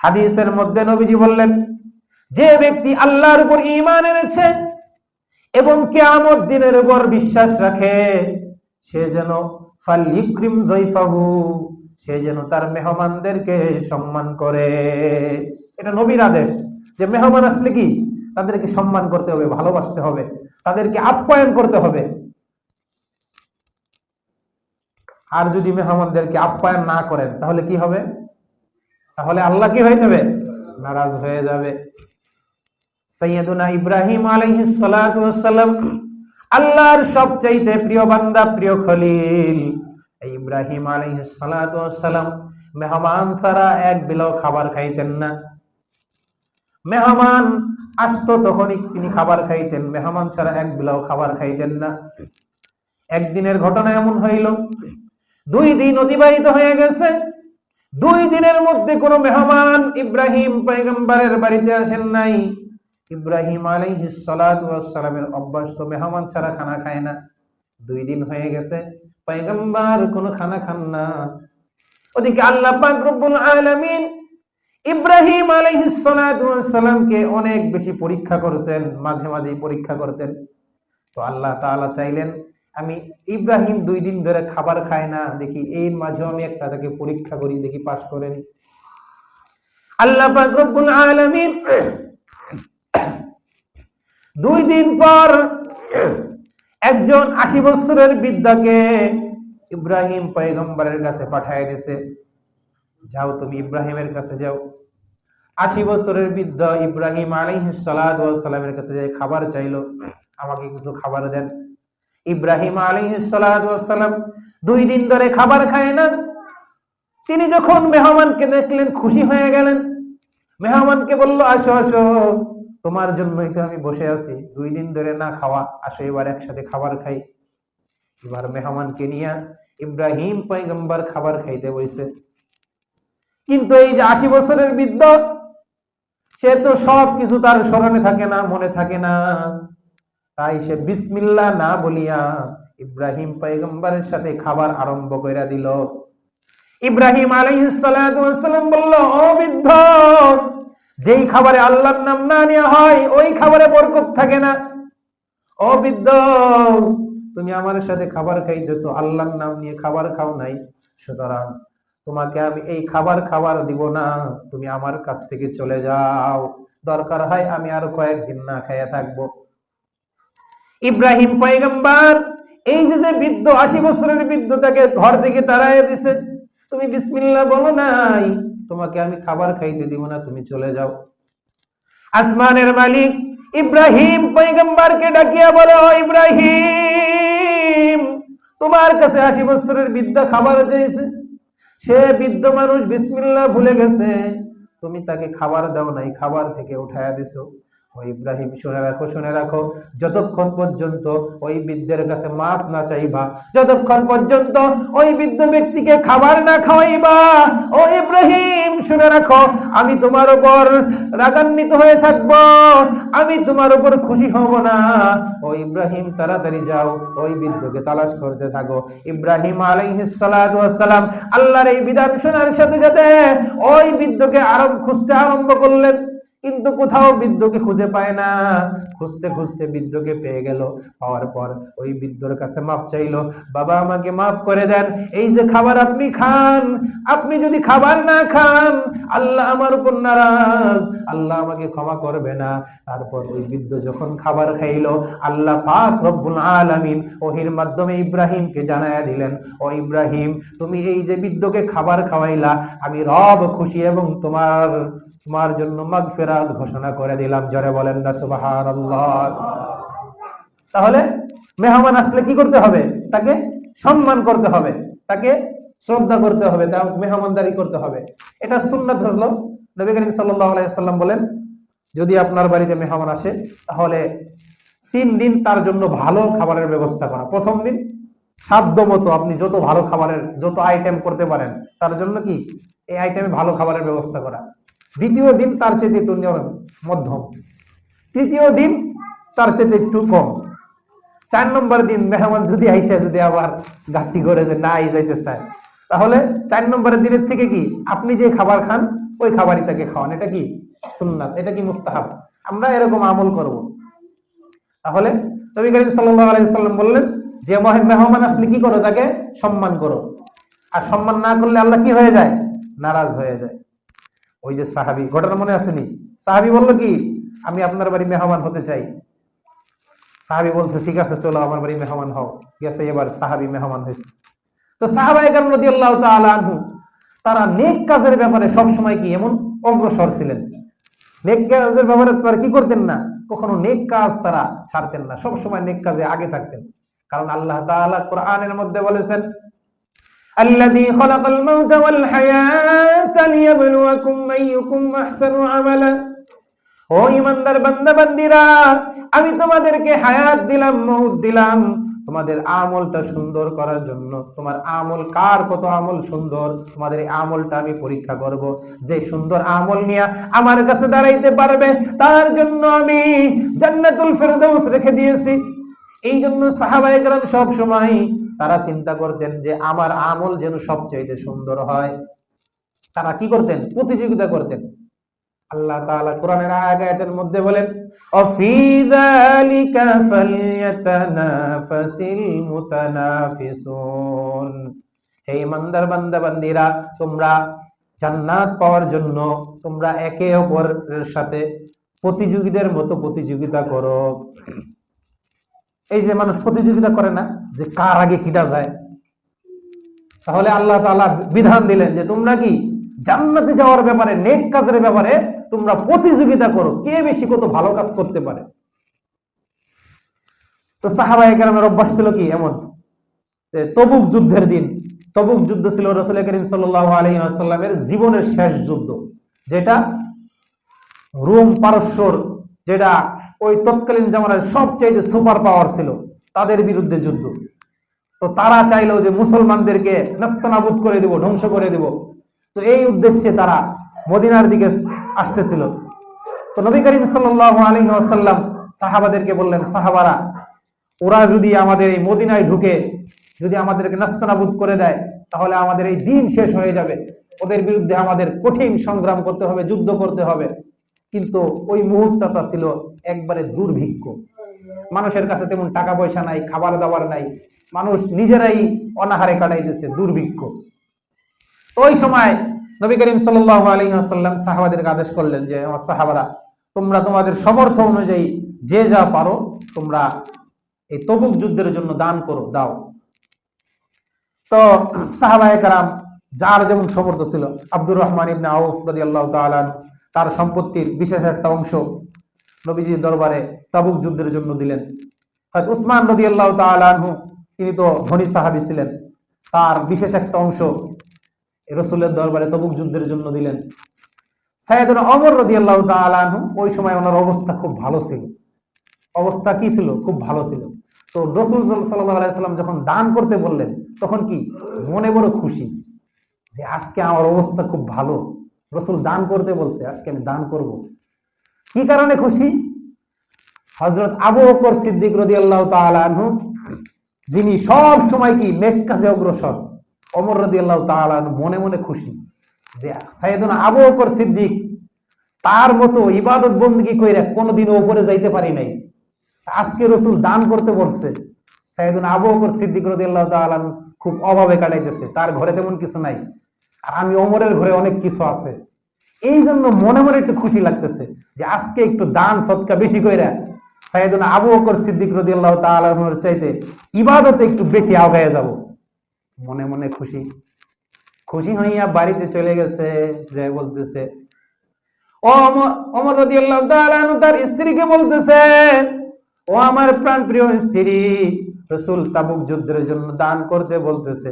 হাদিসের মধ্যে নবীজি বললেন, যে ব্যক্তি আল্লাহর উপর ঈমান এনেছে এবং কিয়ামত দিনের উপর বিশ্বাস রাখে, সে যেন ফালিক্রিম জৈফাহু সে যেন তার মেহমানদেরকে সম্মান করে। এটা নবীর আদেশ। যে মেহমান আসলে কি? তাদেরকে সম্মান করতে হবে, ভালোবাসতে হবে, তাদেরকে আপ্যায়ন করতে হবে। আর যদি মেহমানদেরকে আপ্যায়ন না করেন, তাহলে কি হবে? তাহলে আল্লাহ কি হয়ে যাবে? নারাজ হয়ে যাবে। সৈয়দুনা ইব্রাহিম আলাইহিস সালাতু ওয়াসসালাম আল্লাহর সবচাইতে প্রিয় বান্দা, প্রিয় খলিল। ইব্রাহিম আলাইহিস সালাতু ওয়াসসালাম মেহমান ছাড়া এক বিলাও খাবার খাইতেন না। মেহমান আসতো তখনই তিনি খাবার খাইতেন, মেহমান ছাড়া এক বিলাও খাবার খাইতেন না। একদিনের ঘটনা এমন হইল, দুই দিন অতিবাহিত হয়ে গেছে দুই দিনের মধ্যে কোনো মেহমান ইব্রাহিম পয়গম্বরের বাড়িতে আসেন নাই। ইব্রাহিম আলাইহিস সালামের অভ্যাস তো মেহমান ছাড়া খানা খায় না। দুই দিন হয়ে গেছে, পয়গম্বর কোনো খানা খান না। ওদিকে আল্লাহ পাক রব্বুল আলামিন ইব্রাহিম আলাইহিস সালামকে অনেক বেশি পরীক্ষা করেছেন, মাঝে মাঝেই পরীক্ষা করতেন। তো আল্লাহ তাআলা চাইলেন আমি ইব্রাহিম দুই দিন ধরে খাবার খায় না, দেখি এই মাঝেও আমি একটা তাকে পরীক্ষা করি, দেখি পাশ করে নি। আল্লাহ দুই দিন পর একজন আশি বছরের বিদ্যাকে ইব্রাহিম পয়গম্বরের কাছে পাঠায় দিয়েছে যাও তুমি ইব্রাহিমের কাছে যাও। আশি বছরের বৃদ্ধ ইব্রাহিম আলাইহিস সালামের কাছে যাই খাবার চাইলো। আমাকে কিছু খাবার দেন। ইব্রাহিম আলাইহিস সালাম দুই দিন ধরে খাবার খায় না। তিনি যখন মেহমানকে দেখলেন, খুশি হয়ে গেলেন। মেহমানকে বলল, আসো আসো, তোমার জন্যই তো আমি বসে আছি। দুই দিন ধরে না খাওয়া, আসো এবার একসাথে খাবার খাই। এবার মেহমানকে নিয়ে ইব্রাহিম পয়গম্বর খাবার খাইতে বইছে। কিন্তু এই যে আশি বছরের বৃদ্ধ, সে তো সব কিছু তার স্মরণে থাকে না, মনে থাকে না। তাই সে বিসমিল্লাহ না বলিয়া ইব্রাহিম পয়গম্বরের সাথে খাবার আরম্ভ করে দিল। ইব্রাহিম আলাইহিস সালাম বলল, ও বৃদ্ধ, যেই খাবারে আল্লাহর নাম না নেওয়া হয়, ওই খাবারে বরকত থাকে না। ও বৃদ্ধ, তুমি আমার সাথে খাবার খাইতেছো, আল্লাহর নাম নিয়ে খাবার খাও নাই। সুতরাং তোমাকে আমি এই খাবার খাবার দিব না, তুমি আমার কাছ থেকে চলে যাও। দরকার হয় আমি আরও কয়েকদিন না খাইয়া থাকব। ইব্রাহিম পয়গম্বর, এই যে যে বৃদ্ধ আশি বছরের বৃদ্ধ তাকে ঘর থেকে তাড়াইয়া দিছে, তুমি বিসমিল্লাহ বলো নাই, তোমাকে আমি খাবার খাইতে দিব না, তুমি চলে যাও। আসমানের মালিক ইব্রাহিম পয়গম্বরকে ডাকিয়া বলো ইব্রাহিম, তোমার কাছে আশি বছরের বিদ্যা খাবার চেয়েছে। সে বৃদ্ধ মানুষ বিসমিল্লা ভুলে গেছে। তুমি তাকে খাবার দাও নাই, খাবার থেকে উঠায়া দিছো। ও ইব্রাহিম, শুনে রাখো শুনে রাখো। যতক্ষণ পর্যন্ত ওই বৃদ্ধের কাছে মাপ না চাইবা, যতক্ষণ পর্যন্ত ওই বৃদ্ধ ব্যক্তিকে খাবার না খাওয়াইবা, ও ইব্রাহিম, শুনে রাখো, আমি তোমার উপর রাগান্বিত হয়ে থাকব, আমি তোমার উপর খুশি হব না। ও ইব্রাহিম, তাড়াতাড়ি যাও, ওই বৃদ্ধকে তালাশ করতে থাকো। ইব্রাহিম আলাইহিস সালাতু ওয়াস আল্লাহর এই বিধান শোনার সাথে সাথে ওই বৃদ্ধকে আরব খুঁজতে আরম্ভ করলেন। কিন্তু কোথাও বৃদ্ধকে খুঁজে পায় না। খুঁজতে খুঁজতে বৃদ্ধকে পেয়ে গেল। পাওয়ার পর ওই বৃদ্ধর কাছে মাপ চাইলো, বাবা, আমাকে মাফ করে দেন। এই যে খাবার আপনি খান, আপনি যদি খাবার না খান, আল্লাহ আমার উপর নারাজ। আল্লাহ আমাকে ক্ষমা করবে না। তারপর ওই বৃদ্ধ যখন খাবার খাইলো, আল্লাহ পাক রব্বুল আলামিন ওহির মাধ্যমে ইব্রাহিমকে জানায়া দিলেন, ও ইব্রাহিম, তুমি এই যে বৃদ্ধকে খাবার খাওয়াইলা, আমি রব খুশি এবং তোমার তোমার জন্য মাগফিরাত ঘোষণা করে দিলাম। জরে বলেন না, সুবহানাল্লাহ। তাহলে মেহমান আসলে কি করতে হবে? তাকে সম্মান করতে হবে, তাকে শ্রদ্ধা করতে হবে, তা মেহমানদারি করতে হবে। এটা সুন্নাত হলো নবী করিম সাল্লাম বলেন, যদি আপনার বাড়িতে মেহমান আসে, তাহলে তিন দিন তার জন্য ভালো খাবারের ব্যবস্থা করা। প্রথম দিন সাধ্য মতো আপনি যত ভালো খাবারের, যত আইটেম করতে পারেন, তার জন্য কি? এই আইটেমে ভালো খাবারের ব্যবস্থা করা। দ্বিতীয় দিন তার চেয়ে একটু মধ্যম। তৃতীয় দিন তার চেয়ে একটু কম। চার নম্বর দিন মেহমান যদি আইসে, যদি আবার ঘাটতি করে যে না যাইতে চায় তাহলে চার নম্বরের দিনের থেকে কি আপনি যে খাবার খান, ওই খাবারই তাকে খাওয়ান। এটা কি সুন্নাত? এটা কি মুস্তাহাব? আমরা এরকম আমল করব। তাহলে নবী করিম সাল্লাম বললেন, যে মহে- মেহমান আসলে কি করো? তাকে সম্মান করো। আর সম্মান না করলে আল্লাহ কি হয়ে যায়? নারাজ হয়ে যায়। ওই যে সাহাবি, ঘটনা মনে আসেনি? সাহাবি বলল কি, আমি আপনার বাড়ি মেহমান হতে চাই। সাহাবি বলছে, ঠিক আছে, চলো, আমার বাড়ি মেহমান হও। গেছে, এবার সাহাবি মেহমান হয়েছে। তো সাহাবাই রাদিয়াল্লাহু তাআলা আনহু, তারা নেক কাজের ব্যাপারে সব সময় কি এমন অগ্রসর ছিলেন? নেক কাজের ব্যাপারে তারা কি করতেন না? কখনো নেক কাজ তারা ছাড়তেন না সব সময় নেক কাজে আগে থাকতেন। কারণ আল্লাহ তাআলা কোরআনের মধ্যে বলেছেন الذي خلق الموت والحياة ليبلوكم أيكم أحسن عملا ও ইমানদার বান্দা বান্দিরা আমি তোমাদেরকে হায়াত দিলাম মৌত দিলাম তোমাদের আমলটা সুন্দর করার জন্য তোমার আমল কার কত আমল সুন্দর তোমাদের এই আমলটা আমি পরীক্ষা করব যে সুন্দর আমল নিয়ে আমার কাছে দাঁড়াইতে পারবে তার জন্য আমি জান্নাতুল ফেরদৌস রেখে দিয়েছি এই জন্য সাহাবায়ে কেরাম সব সময় তারা চিন্তা করতেন যে আমার আমল যেন সবচাইতে সুন্দর হয়। তারা কি করতেন? প্রতিযোগিতা করতেন। আল্লাহ তাআলা কোরআনের আয়াতের মধ্যে বলেন, অফি যালিকা ফালইয়াতানাফাসিল মুতানাফিসুন। হে ইমানদার বান্দা, বান্দিরা, তোমরা জান্নাত পাওয়ার জন্য তোমরা একে অপরের সাথে প্রতিযোগীদের মতো প্রতিযোগিতা করো। এই যে মানুষ প্রতিযোগিতা করে না, যে কার আগে কিটা যায়? তাহলে আল্লাহ তাআলা বিধান দিলেন যে তোমরা কি জান্নাতে যাওয়ার ব্যাপারে, নেক কাজের ব্যাপারে তোমরা প্রতিযোগিতা করো। কে বেশি কত ভালো কাজ করতে পারে? তো সাহাবায়ে কেরামের অভ্যাস ছিল কি? এমন। তবুক যুদ্ধের দিন। তবুক যুদ্ধ ছিল রসুল করিম আলাইহি জীবনের শেষ যুদ্ধ। যেটা রোম পারস্যর, যেটা ওই তৎকালীন জামানায় সবচাইতে সুপার পাওয়ার ছিল তাদের বিরুদ্ধে যুদ্ধ। তো তারা চাইলো যে মুসলমানদেরকে নাস্তানাবুদ করে দেব, ধ্বংস করে দেব। তো এই উদ্দেশ্যে তারা মদিনার দিকে আসতেছিল। তো নবী করিম সাল্লাল্লাহু আলাইহি ওয়াসাল্লাম সাহাবাদেরকে বললেন, সাহাবারা, ওরা যদি আমাদের এই মদিনায় ঢুকে যদি আমাদেরকে নাস্তানাবুদ করে দেয়, তাহলে আমাদের এই দিন শেষ হয়ে যাবে। ওদের বিরুদ্ধে আমাদের কঠিন সংগ্রাম করতে হবে, যুদ্ধ করতে হবে। কিন্তু ওই মুহূর্তটা ছিল একবারে দুর্ভিক্ষ। মানুষের কাছে তেমন টাকা পয়সা নাই খাবার দাবার নাই। মানুষ নিজেরাই অনাহারে কাটাইতেছে দুর্ভিক্ষ। ওই সময় নবী করিম সাল্লাল্লাহু আলাইহি ওয়াসাল্লাম সাহাবাদেরকে আদেশ করলেন যে আমার সাহাবারা তোমরা তোমাদের সমর্থ অনুযায়ী যে যা পারো তোমরা এই তবুক যুদ্ধের জন্য দান করো দাও। তো সাহাবায়ে কারাম যার যেমন সমর্থ ছিল আব্দুর রহমান ইবনে আউফ রাদিয়াল্লাহু তাআলা আনহু, তার সম্পত্তির বিশেষ একটা অংশ নবীজির দরবারে তাবুক যুদ্ধের জন্য দিলেন। উসমান রাদিয়াল্লাহু তাআলা আনহু, তিনি তো ধনী সাহাবি ছিলেন। তার বিশেষ একটা অংশ রসুলের দরবারে তবুক যুদ্ধের জন্য দিলেন। সাইয়েদনা অমর রাদিয়াল্লাহু তাআলা আনহু, ওই সময় ওনার অবস্থা খুব ভালো ছিল। অবস্থা কি ছিল? খুব ভালো ছিল। তো রসুল সাল্লাম যখন দান করতে বললেন, তখন কি? মনে বড় খুশি যে আজকে আমার অবস্থা খুব ভালো। রসুল দান করতে বলছে, আজকে আমি দান করব। কি কারণে খুশি? হযরত আবু বকর সিদ্দিক রাদিয়াল্লাহু তাআলা আনহু, যিনি সব সময় কি নেক কাজে অগ্রসর অমর রাদিয়াল্লাহু তাআলা আনহু মনে মনে খুশি যে সাইয়েদনা আবু বকর সিদ্দিক তার মতো ইবাদত বন্দী কইরা কোনোদিন ওপরে যাইতে পারি নাই। আজকে রসুল দান করতে বলছে, সাইয়েদনা আবু বকর সিদ্দিক রাদিয়াল্লাহু আল্লাহ আনহু খুব অভাবে কাটাইতেছে, তার ঘরে তেমন কিছু নাই। আর আমি অমরের ঘরে অনেক কিছু আছে। এই জন্য মনে মনে একটু খুশি লাগতেছে যে আজকে একটু দান সৎকা বেশি কইরা সাইয়েদনা আবু বকর সিদ্দিক রাদিয়াল্লাহু তাআলা আনহুর চাইতে ইবাদতে একটু বেশি আগায় যাব। মনে মনে খুশি। খুশি হইয়া বাড়িতে চলে গেছে যে বলতেছে, ও অমর রাদিয়াল্লাহু তাআলা আনহু তার স্ত্রীকে বলতেছে, ও আমার প্রাণ প্রিয় স্ত্রী, রসুল তাবুক যুদ্ধের জন্য দান করতে বলতেছে।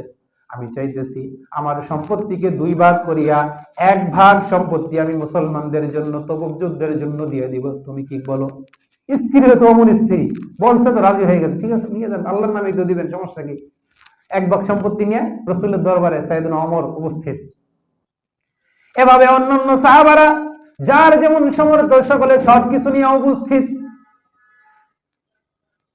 আমি চাইতেছি আমার সম্পত্তিকে দুই ভাগ করিয়া এক ভাগ সম্পত্তি আমি মুসলমানদের জন্য, তবুক যুদ্ধের জন্য দিয়ে দিব। তুমি কি বলো? স্ত্রী তো অমন স্ত্রী। বলছে তো রাজি হয়ে গেছে। ঠিক আছে, নিয়ে যান। আল্লাহর নামে তো দিবেন, সমস্যা কি? এক ভাগ সম্পত্তি নিয়ে রসুলের দরবারে সাইদুল অমর উপস্থিত। এভাবে অন্যান্য সাহাবারা, যার যেমন সমর্থ, সকলে সবকিছু নিয়ে উপস্থিত।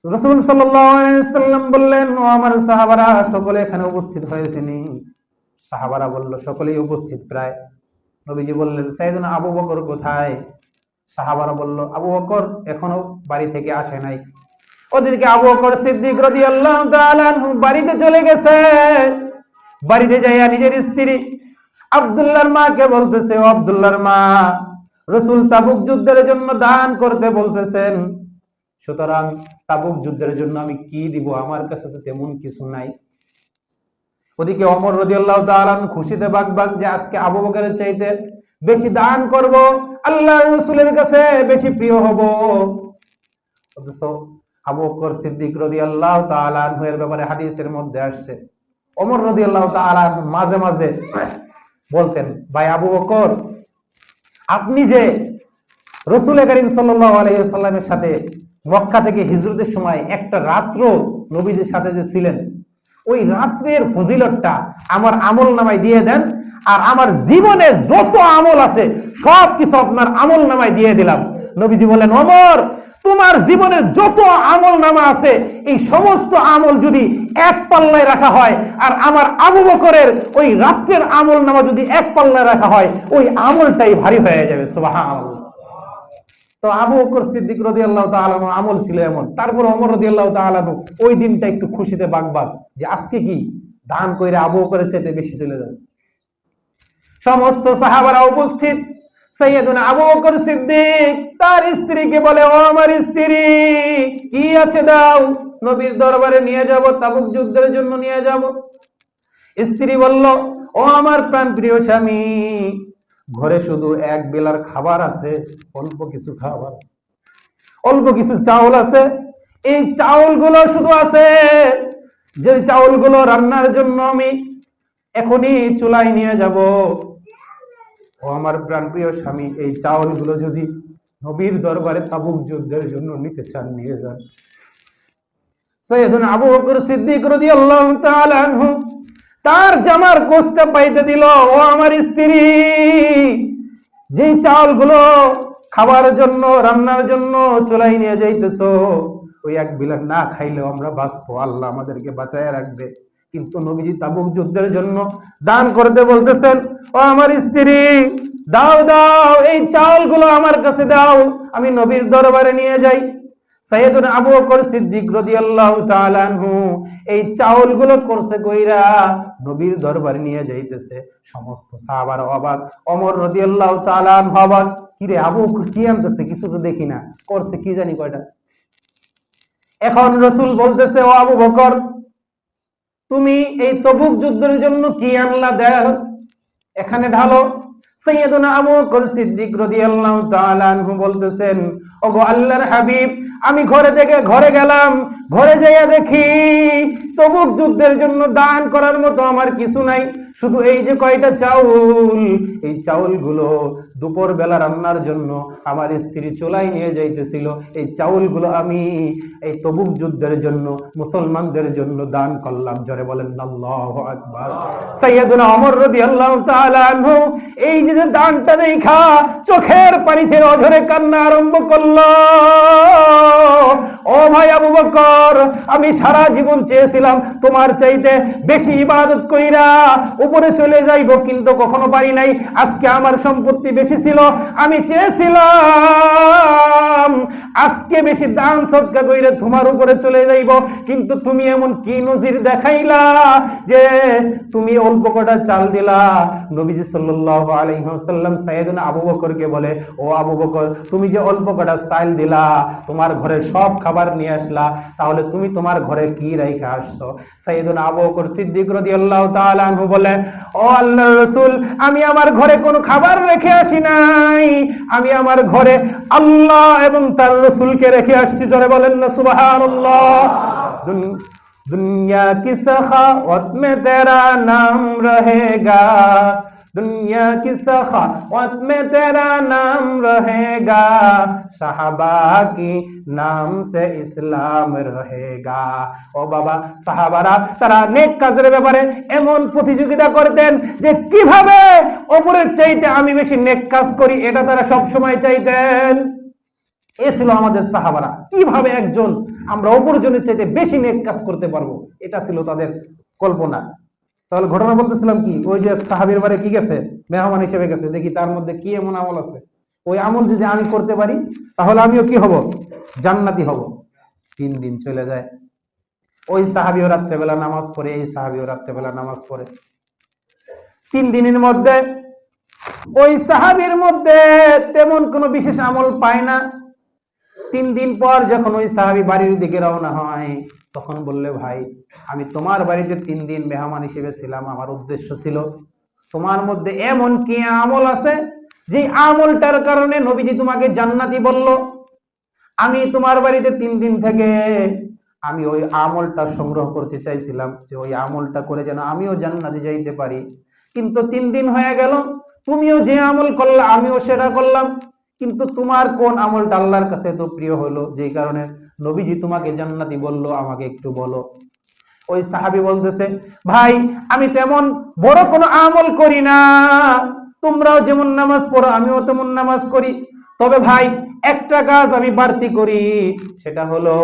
রসুল সাল্লাম বললেন, ও আমার সাহাবারা, সকলে এখানে উপস্থিত হয়েছেনি সাহাবারা বলল, সকলেই উপস্থিত প্রায়। নবীজি বললেন, সাইদুন আবু বকর কোথায়? সাহাবারা বলল, আবু বকর এখনও বাড়ি থেকে আসে নাই। ওদিকে আবু বকর সিদ্দিক তাআলা আনহু বাড়িতে চলে গেছে। বাড়িতে যাইয়া নিজের স্ত্রী আব্দুল্লাহর মাকে বলতেছে, ও আব্দুল্লাহর মা, রসুল তাবুক যুদ্ধের জন্য দান করতে বলতেছেন। সুতরাং তাবুক যুদ্ধের জন্য আমি কি দিব? আমার কাছে তো তেমন কিছু নাই। ওদিকে অমর রদিয়াল্লাহ তাআলা খুশিতে বাগ বাগ যে আজকে আবু বকরের চাইতে বেশি দান করব আল্লাহ রসুলের কাছে বেশি প্রিয় হব। আবু বকর সিদ্দিক আনহু এর ব্যাপারে হাদিসের মধ্যে আসছে। ওমর রাদিয়াল্লাহু তাআলা আনহু মাঝে মাঝে বলতেন, ভাই আবু বকর, আপনি যে রসুল করিম সাল্লাল্লাহু আলাইহি সাল্লামের সাথে মক্কা থেকে হিজরতের সময় একটা রাত্র নবীজির সাথে যে ছিলেন, ওই রাত্রের ফজিলতটা আমার আমল নামায় দিয়ে দেন আর আমার জীবনে যত আমল আছে সব কিছু আপনার আমল নামায় দিয়ে দিলাম। নবীজি বলেন অমর তোমার জীবনের যত আমল নামা আছে, এই সমস্ত আমল যদি এক পাল্লায় রাখা হয় আর আমার আবু বকরের ওই রাত্রের আমল নামা যদি এক পাল্লায় রাখা হয়, ওই আমলটাই ভারী হয়ে যাবে। সুবহানাল্লাহ। তো আবু বকর সিদ্দিক রাদিয়াল্লাহু তাআলা আনহু আমল ছিল এমন। তারপর ওমর রাদিয়াল্লাহু তাআলা আনহু ওই দিনটা একটু খুশিতে বাগবাগ যে আজকে কি? দান কইরা আবু বকরের চাইতে বেশি চলে যাবে। সমস্ত সাহাবারা উপস্থিত। সৈয়দুনা আবু বকর সিদ্দিক তার স্ত্রীকে বলে, ও আমার স্ত্রী, কি আছে দাও? নবীর দরবারে নিয়ে যাব, তাবুক যুদ্ধের জন্য নিয়ে যাব। স্ত্রী বলল, ও আমার প্রাণ প্রিয় স্বামী ঘরে শুধু এক বেলার খাবার আছে, অল্প কিছু খাবার আছে। অল্প কিছু চাউল আছে, এই চাউলগুলো শুধু আছে। যে চাউলগুলো রান্নার জন্য আমি এখনই চুলায় নিয়ে যাব। ও আমার প্রাণপ্রিয় স্বামী, এই চাউলগুলো যদি নবীর দরবারে তাবুক যুদ্ধের জন্য নিতে চান, নিয়ে যান। সৈয়দুন আবু বকর সিদ্দিক রাদিয়াল্লাহু তাআলা আনহু তার জামার কোষটা পাইতে দিল, ও আমার স্ত্রী। যেই চাউলগুলো খাবার জন্য, রান্নার জন্য চলাই নিয়ে যাইতেছো, ওই এক বিলাস না খাইলেও আমরা বাঁচবো। আল্লাহ আমাদেরকে বাঁচায় রাখবে। কিন্তু নবীজি তাবুক যুদ্ধের জন্য দান করতে বলতেছেন, ও আমার স্ত্রী, দাও দাও, এই চাউলগুলো আমার কাছে দাও, আমি নবীর দরবারে নিয়ে যাই। সৈয়দুন আবু বকর সিদ্দিক রাদিয়াল্লাহু তাআলা আনহু এই চাউলগুলো করছে কইরা নবীর দরবারে নিয়ে যাইতেছে সমস্ত সাহাবার অবাক। অমর রদিয়াল্লাহ তালান ভবান অবাক। কি আবু কি আনতেছে? কিছু তো দেখি না। করছে কি জানি কয়টা। এখন রসুল বলতেছে, ও আবু বকর, তুমি এই তবুক যুদ্ধের জন্য কি আনলা দেখ এখানে ঢালো। হাবিব, আমি ঘরে থেকে ঘরে গেলাম, ঘরে যাইয়া দেখি তবুক যুদ্ধের জন্য দান করার মতো আমার কিছু নাই। শুধু এই যে কয়টা চাউল, এই চাউলগুলো দুপুর বেলা রান্নার জন্য আমার স্ত্রী চুলাই নিয়ে যাইতেছিল। এই চাউলগুলো আমি এই তবুক যুদ্ধের জন্য, মুসলমানদের জন্য দান করলাম। জরে বলেন এই যে দানটা দেখা, চোখের পানি ছেড়ে অঝরে কান্না আরম্ভ করল। ও ভাই আবু বকর, আমি সারা জীবন চেয়েছিলাম তোমার চাইতে বেশি ইবাদত কইরা উপরে চলে যাইব, কিন্তু কখনো পারি নাই। আজকে আমার সম্পত্তি বেশি ছিল আমি চেয়েছিলাম, আজকে বেশি দান সৎকা কইরে তোমার উপরে চলে যাইব। কিন্তু তুমি এমন কি নজির দেখাইলা যে তুমি অল্প কটা চাল দিলা? নবীজি সাল্লাল্লাহু আলাইহি ওয়াসাল্লাম আবু বকরকে বলে, ও আবু বকর, তুমি যে অল্প কটা চাল দিলা, তোমার ঘরে সব খাবার নিয়ে আসলা, তাহলে তুমি তোমার ঘরে কি রাইখা আসছো? সাইয়েদনা আবু বকর সিদ্দিক রাদিয়াল্লাহু তাআলা আনহু বলে, ও আল্লাহর রাসূল, আমি আমার ঘরে কোনো খাবার রেখে আসি নাই। আমি আমার ঘরে আল্লাহ এবং তার রসুলকে রেখে আসছি। জোরে বলেন না সুবাহ দুনিয়া কি সখা মে তেরা নাম রহেগা। दुनिया की सखावत में तेरा नाम रहेगा साहबा की नाम से ইসলাম रहेगा ও বাবা সাহাবারা তারা নেক কাজের ব্যাপারে এমন প্রতিযোগিতা করতেন যে কিভাবে ওপরের চাইতে আমি বেশি নেক কাজ করি এটা তারা সব সময় চাইতেন এ ছিল আমাদের সাহাবারা কিভাবে একজন আমরা অপরজনের চাইতে বেশি নেক কাজ করতে পারবো এটা ছিল তাদের কল্পনা তাহলে ঘটনা বলতেছিলাম কি? ওই যে সাহাবির বারে কি গেছে? মেহমান হিসেবে গেছে। দেখি তার মধ্যে কি এমন আমল আছে? ওই আমল যদি আমি করতে পারি, তাহলে আমিও কি হব? জান্নাতি হব। তিন দিন চলে যায়। ওই সাহাবিও রাত্রেবেলা নামাজ পড়ে, এই সাহাবিও রাত্রেবেলা নামাজ পড়ে। তিন দিনের মধ্যে, ওই সাহাবির মধ্যে তেমন কোনো বিশেষ আমল পায় না। তিন দিন পর যখন ওই সাহাবি বাড়ির দিকে রওনা হয়, তখন বললে, ভাই, আমি তোমার বাড়িতে তিন দিন মেহমান হিসেবে ছিলাম। আমার উদ্দেশ্য ছিল, তোমার মধ্যে এমন কি আমল আছে যে আমলটার কারণে নবীজি তোমাকে জান্নাতি বলল? আমি তোমার বাড়িতে তিন দিন থেকে আমি ওই আমলটা সংগ্রহ করতে চাইছিলাম যে ওই আমলটা করে যেন আমিও জান্নাতে যাইতে পারি। কিন্তু তিন দিন হয়ে গেল, তুমিও যে আমল করলে, আমিও সেটা করলাম। কিন্তু তোমার কোন আমলটা আল্লাহর কাছে এত প্রিয় হলো? যেই কারণে নবীজি তোমাকে জান্নাতি বলল, আমাকে একটু বলো। ওই সাহাবি বলতেছে, ভাই, আমি তেমন বড় কোনো আমল করি না। তোমরাও যেমন নামাজ পড়ো, আমিও তেমন নামাজ করি। তবে ভাই, একটা কাজ আমি বাড়তি করি, সেটা হলো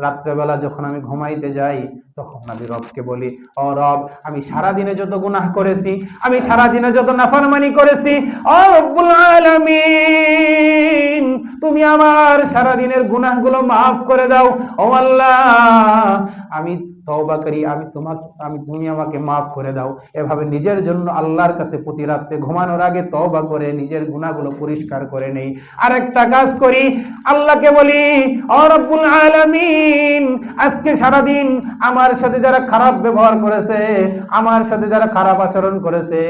রাত্রেবেলা যখন আমি ঘুমাইতে যাই, তখন আমি রবকে বলি, ও রব, আমি সারা দিনে যত গুনাহ করেছি, আমি সারা দিনে যত নাফরমানি করেছি, ও রব্বুল আলামিন, তুমি আমার সারা দিনের গুনাহগুলো মাফ করে দাও, ও আল্লাহ, আমি তওবা করি, আমি তোমাকে, আমি তুমি আমাকে মাফ করে দাও। এভাবে নিজের জন্য আল্লাহর কাছে প্রতি রাত্রে ঘুমানোর আগে তওবা করে, নিজের গুনাহগুলো পরিষ্কার করে নেই। আর একটা কাজ করি, আল্লাহকে বলি, ও রব্বুল আলামিন, আজকে সারা দিন আমার সাথে যারা খারাপ ব্যবহার করেছে, আমার সাথে যারা খারাপ আচরণ করেছে,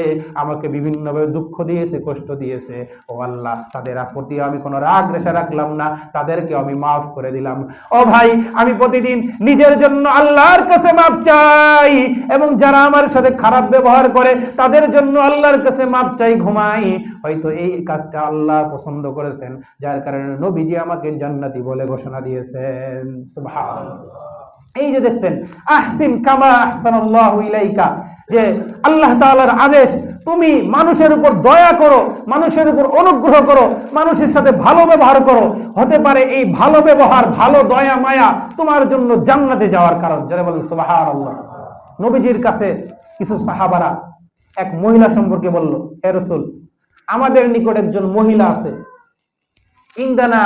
আমাকে বিভিন্নভাবে দুঃখ দিয়েছে, কষ্ট দিয়েছে। ও আল্লাহ, তাদের প্রতি আমি কোনো রাগ রেশা রাখলাম না, তাদেরকে আমি মাফ করে দিলাম। ও ভাই, আমি প্রতিদিন নিজের জন্য আল্লাহর কাছে মাপ চাই এবং যারা আমার সাথে খারাপ ব্যবহার করে, তাদের জন্য আল্লাহর কাছে মাপ চাই, ঘুমাই। হয়তো এই কাজটা আল্লাহ পছন্দ করেছেন, যার কারণে নবীজি আমাকে জান্নাতি বলে ঘোষণা দিয়েছেন। এই যে দেখছেন, আহসিন কামা আহসানাল্লাহু ইলাইকা। যে আল্লাহ তাআলার আদেশ, তুমি মানুষের উপর দয়া করো, মানুষের উপর অনুগ্রহ করো, মানুষের সাথে ভালো ব্যবহার করো। হতে পারে এই ভালো ব্যবহার, ভালো দয়া, মায়া তোমার জন্য জান্নাতে যাওয়ার কারণ। যারা বলেন, সুবহানাল্লাহ। নবীজির কাছে কিছু সাহাবারা এক মহিলা সম্পর্কে বলল হে রাসূল, আমাদের নিকট একজন মহিলা আছে। ইন্দানা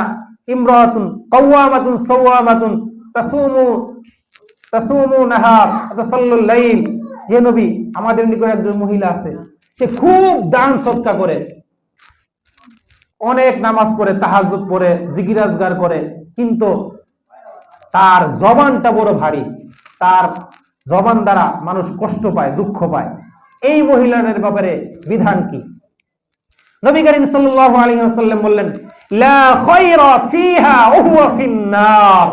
ইমরাতুন কাওয়ামাতুন সাওয়ামাতুন, তাসুমু তাসুমু নাহার, তাসাল্লুল লাইল যে নবী আমাদের নিকট একজন মহিলা আছে, সে খুব দান সৎকা করে। অনেক নামাজ পড়ে তাহাজ পড়ে জিগিরাজগার করে, কিন্তু তার জবানটা বড় ভারী। তার জবান দ্বারা মানুষ কষ্ট পায়, দুঃখ পায়। এই মহিলাদের ব্যাপারে বিধান কি? নবী করিম সাল্লাল্লাহু আলাইহি ওয়াসাল্লাম বললেন, লা খায়রা ফিহা ওয়া ফিন্নার।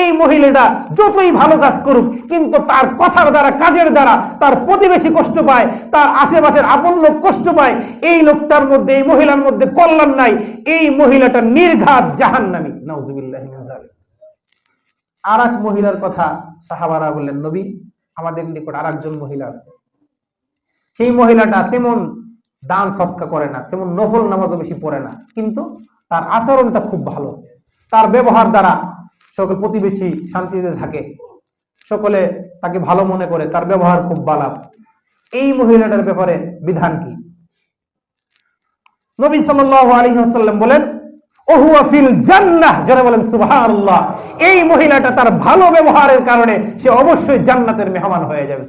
এই মহিলাটা যতই ভালো কাজ করুক, কিন্তু তার কথার দ্বারা, কাজের দ্বারা তার প্রতিবেশী কষ্ট পায়, তার আশেপাশের আপন লোক কষ্ট পায়। এই লোকটার মধ্যে, এই মহিলার মধ্যে কল্যাণ নাই। এই মহিলাটা নির্ঘাত জাহান্নামী। নাউজুবিল্লাহি আর এক মহিলার কথা সাহাবারা বললেন, নবী, আমাদের নিকট আর একজন মহিলা আছে। সেই মহিলাটা তেমন দান সৎকা করে না, তেমন নফল নামাজও বেশি পড়ে না। কিন্তু তার আচরণটা খুব ভালো। তার ব্যবহার দ্বারা সকল প্রতিবেশী শান্তিতে থাকে। সকলে তাকে ভালো মনে করে, তার ব্যবহার খুব বালা। এই মহিলাটার ব্যাপারে বিধান কি? নবী সাল আলী বলেন এই মহিলাটা তার ভালো ব্যবহারের কারণে সে অবশ্যই জান্নাতের মেহমান হয়ে যাবে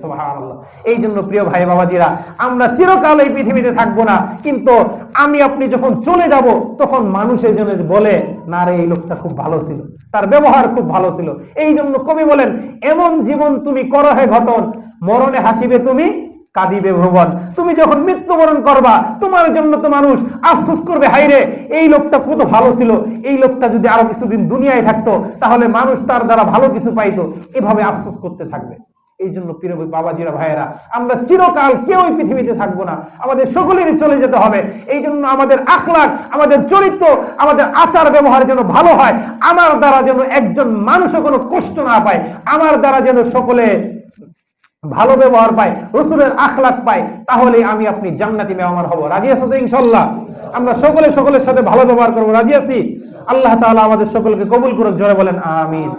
এই জন্য প্রিয় ভাই বাবাজিরা, আমরা চিরকাল এই পৃথিবীতে থাকব না, কিন্তু আমি আপনি যখন চলে যাব, তখন মানুষের জন্য বলে, না রে, এই লোকটা খুব ভালো ছিল। তার ব্যবহার খুব ভালো ছিল। এই জন্য কবি বলেন, এমন জীবন তুমি করো হে ঘটন, মরণে হাসিবে তুমি কাঁদিবে ভুবন তুমি যখন মৃত্যুবরণ করবা, তোমার জন্য তো মানুষ আফসোস করবে হাইরে এই লোকটা কত ভালো ছিল। এই লোকটা যদি আরও কিছুদিন দুনিয়ায় থাকতো, তাহলে মানুষ তার দ্বারা ভালো কিছু পাইতো। এভাবে আফসোস করতে থাকবে। এই জন্য প্রিয় বাবাজিরা ভাইয়েরা, আমরা চিরকাল কেউই পৃথিবীতে থাকব না। আমাদের সকলেরই চলে যেতে হবে। এই জন্য আমাদের আখলাক আমাদের চরিত্র, আমাদের আচার ব্যবহার যেন ভালো হয়, আমার দ্বারা যেন একজন মানুষও কোনো কষ্ট না পায়, আমার দ্বারা যেন সকলে ভালো ব্যবহার পাই রসুলের আখলাক পায় তাহলে আমি আপনি জান্নাতি মেহমান হব। রাজি আছো তো ইনশাল্লাহ আমরা সকলে সকলের সাথে ভালো ব্যবহার করব। রাজি আছি? আল্লাহ তাআলা আমাদের সকলকে কবুল করুক, জোরে বলেন, আমিন।